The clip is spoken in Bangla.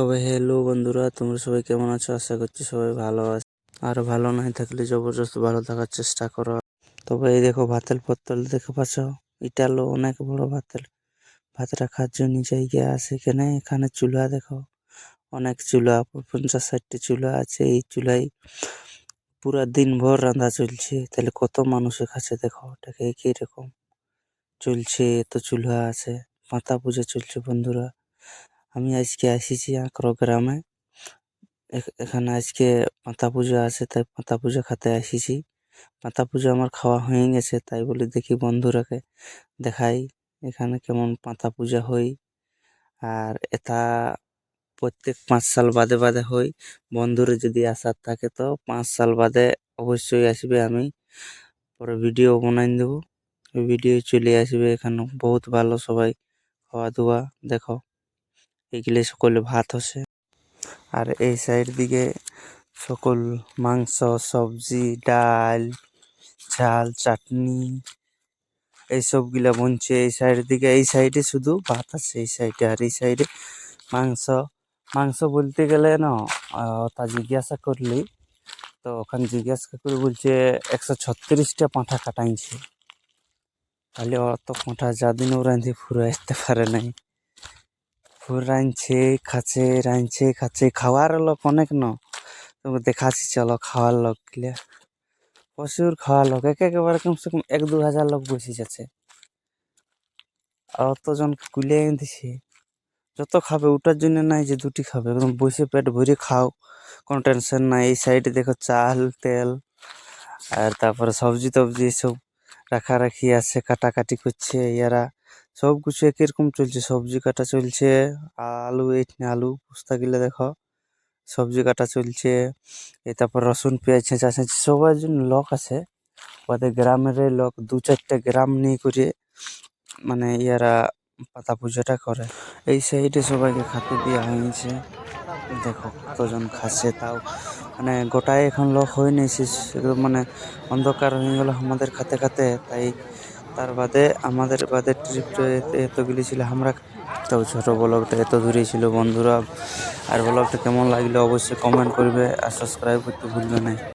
তবে হ্যালো বন্ধুরা, তোমরা সবাই কেমন আছো? আশা করছি সবাই ভালো আছে। আর ভালো নাই থাকলে জবরদস্ত ভালো থাকার চেষ্টা করো। তবে এই দেখো ভাতের পত্তল দেখে পাচ্ছ? এটা হলো অনেক বড় ভাতের। ভাত রাখার জন্য জায়গা আছে এখানে। এখানে চুলা দেখো। অনেক চুলা, পঞ্চাশ ষাটটি চুলা আছে। এই চুলাই পুরা দিন ভর রান্না চলছে। তাহলে কত মানুষের কাছে দেখো এটাকে কীরকম চলছে? এত চুলা আছে। মাথা পুজো চলছে বন্ধুরা। আমি আজকে এসেছি আঁকড়ো গ্রামে। এখানে আজকে মাথা পুজো আছে, তাই মাথা পুজো খাতে এসেছি মাথা পুজো আমার খাওয়া হয়ে গেছে, তাই বলে দেখি বন্ধুরাকে দেখাই এখানে কেমন পাতা পূজা হয় আর এটা প্রত্যেক পাঁচ সাল বাদে বাদে হই। বন্ধুরা যদি আসার থাকে তো পাঁচ সাল বাদে অবশ্যই আসবে, আমি পরে ভিডিও বানাই দেবো। ভিডিও চলে আসবে এখানে, বহুত ভালো সবাই। খাওয়া দাওয়া দেখো। এগুলো সকল ভাত হচ্ছে আর এই সাইড দিকে সকল মাংস, সবজি, ডাল, ঝাল, চাটনি, এইসবগুলা বনছে এই সাইড দিকে। এই সাইডে শুধু ভাত আছে, এই সাইডে আর এই সাইডে মাংস। মাংস বলতে গেলে না তা জিজ্ঞাসা করলি, তো ওখানে জিজ্ঞাসা করে বলছে একশো ছত্রিশটা পাঁঠা কাটাইছে। তাহলে অত পাঁঠা যা দিন ও রাঁধে ফুরে আসতে পারে নাই। ফুর রাঁধছে, খাচ্ছে রাঁধছে, খাচ্ছে, খাওয়ার লোক অনেক ন। তোকে দেখাচ্ছি, চলো, খাওয়ার লোক গিলা। প্রচুর খাওয়ার লোক, এক একেবারে কমসে কম এক দু হাজার লোক বসে যাচ্ছে। আর অতজন কুলে দিছে যত খাবে ওটার জন্য নাই যে দুটি খাবে। একদম বসে পেট ভরে খাও, কোনো টেনশন নাই। এই সাইডে দেখো চাল, তেল, আর তারপরে সবজি টবজি সব রাখা রাখি আছে, কাটাকাটি করছে ইয়ারা সব কিছু একই রকম চলছে, সবজি কাটা চলছে, আলু এই আলু পোস্তা গিলে দেখো, সবজি কাটা চলছে এ তারপর রসুন, পেঁয়াজ, ছেঁচা, ছেঁচি, সবার জন্য লোক আছে। ওদের গ্রামের লোক, দু চারটে গ্রাম নিয়ে করে মানে ইয়ারা পাতা পুজোটা করে। এই সাইডে সবাইকে খাতে দেওয়া হয়েছে। দেখো কতজন খাচ্ছে তাও মানে গোটাই এখন লোক হয়ে নিয়েছে একদম মানে অন্ধকার হয়ে গেল আমাদের খাতে খাতে, তাই তার বাদে আমাদের বাদে ট্রিপটা এতগুলি ছিল। আমরা তাও ছোটো ব্লগটা এত দূরে ছিল বন্ধুরা। আর ব্লগটা কেমন লাগল অবশ্যই কমেন্ট করবে আর সাবস্ক্রাইব করতে ভুলবে না।